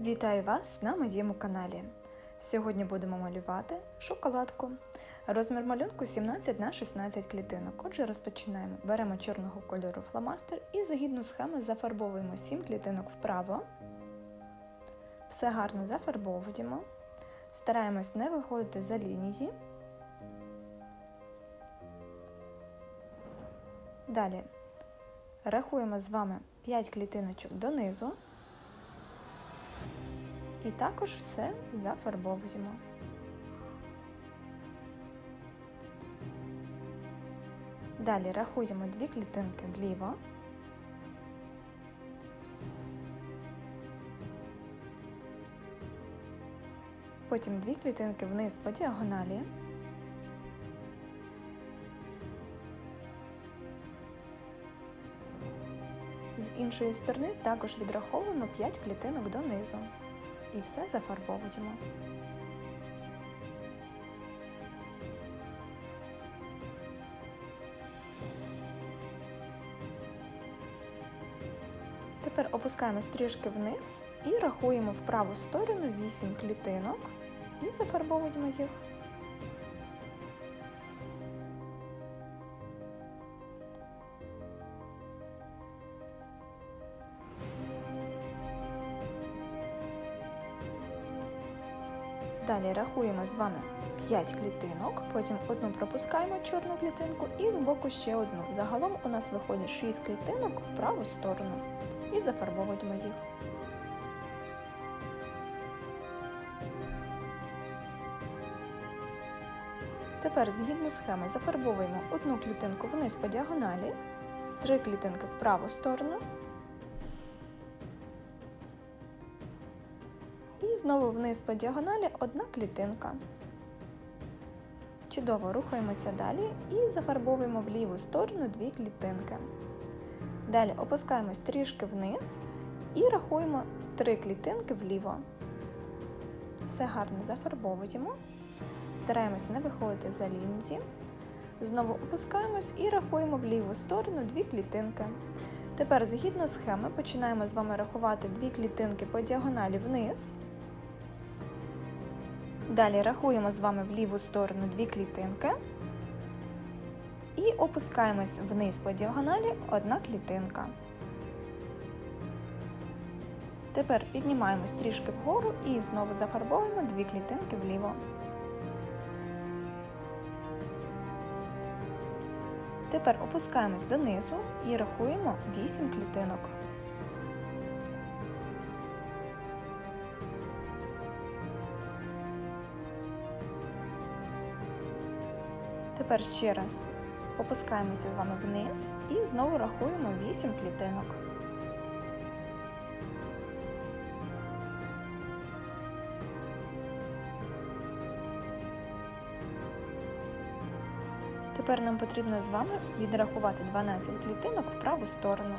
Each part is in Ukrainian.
Вітаю вас на моєму каналі. Сьогодні будемо малювати шоколадку. Розмір малюнку 17 на 16 клітинок. Отже, розпочинаємо. Беремо чорного кольору фломастер і загідну схему зафарбовуємо 7 клітинок вправо. Все гарно зафарбовуємо. Стараємось не виходити за лінії. Далі рахуємо з вами 5 клітиночок донизу. І також все зафарбовуємо. Далі рахуємо дві клітинки вліво. Потім дві клітинки вниз по діагоналі. З іншої сторони також відраховуємо 5 клітинок донизу і все зафарбовуємо. Тепер опускаємось трішки вниз і рахуємо в праву сторону 8 клітинок і зафарбовуємо їх. Далі рахуємо з вами 5 клітинок, потім одну пропускаємо чорну клітинку і збоку ще одну. Загалом у нас виходить 6 клітинок в праву сторону і зафарбовуємо їх. Тепер згідно схеми зафарбовуємо одну клітинку вниз по діагоналі, три клітинки в праву сторону І знову вниз по діагоналі одна клітинка. Чудово рухаємося далі і зафарбовуємо в ліву сторону дві клітинки. Далі опускаємось трішки вниз і рахуємо три клітинки вліво. Все гарно зафарбовуємо. Стараємось не виходити за лінії. Знову опускаємось і рахуємо в ліву сторону дві клітинки. Тепер, згідно схеми, починаємо з вами рахувати дві клітинки по діагоналі вниз. Далі рахуємо з вами в ліву сторону дві клітинки і опускаємось вниз по діагоналі одна клітинка. Тепер піднімаємось трішки вгору і знову зафарбовуємо дві клітинки вліво. Тепер опускаємось донизу і рахуємо 8 клітинок. Тепер ще раз опускаємося з вами вниз і знову рахуємо 8 клітинок. Тепер нам потрібно з вами відрахувати 12 клітинок в праву сторону.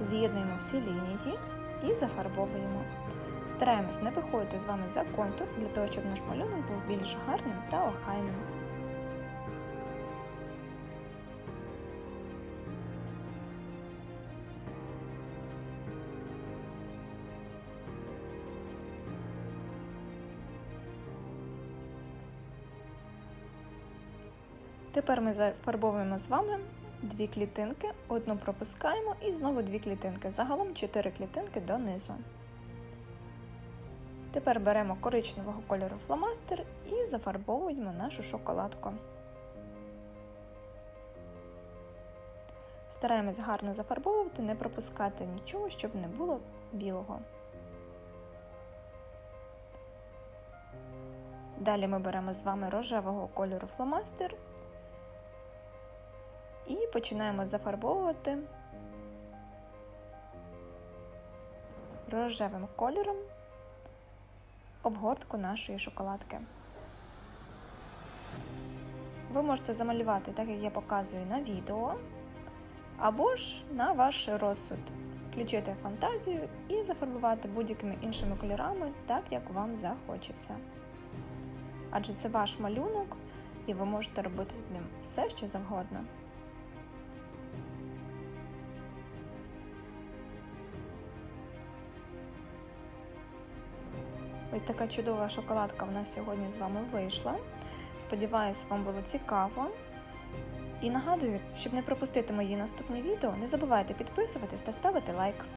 З'єднуємо всі лінії і зафарбовуємо. Стараємось не виходити з вами за контур, для того, щоб наш малюнок був більш гарним та охайним. Тепер ми зафарбовуємо з вами дві клітинки, одну пропускаємо і знову дві клітинки. Загалом 4 клітинки донизу. Тепер беремо коричневого кольору фломастер і зафарбовуємо нашу шоколадку. Стараємось гарно зафарбовувати, не пропускати нічого, щоб не було білого. Далі ми беремо з вами рожевого кольору фломастер починаємо зафарбовувати рожевим кольором обгортку нашої шоколадки. Ви можете замалювати, так як я показую на відео, або ж на ваш розсуд. Включити фантазію і зафарбувати будь-якими іншими кольорами, так як вам захочеться. Адже це ваш малюнок, і ви можете робити з ним все, що завгодно. Ось така чудова шоколадка в нас сьогодні з вами вийшла. Сподіваюсь, вам було цікаво. І нагадую, щоб не пропустити мої наступні відео, не забувайте підписуватись та ставити лайк.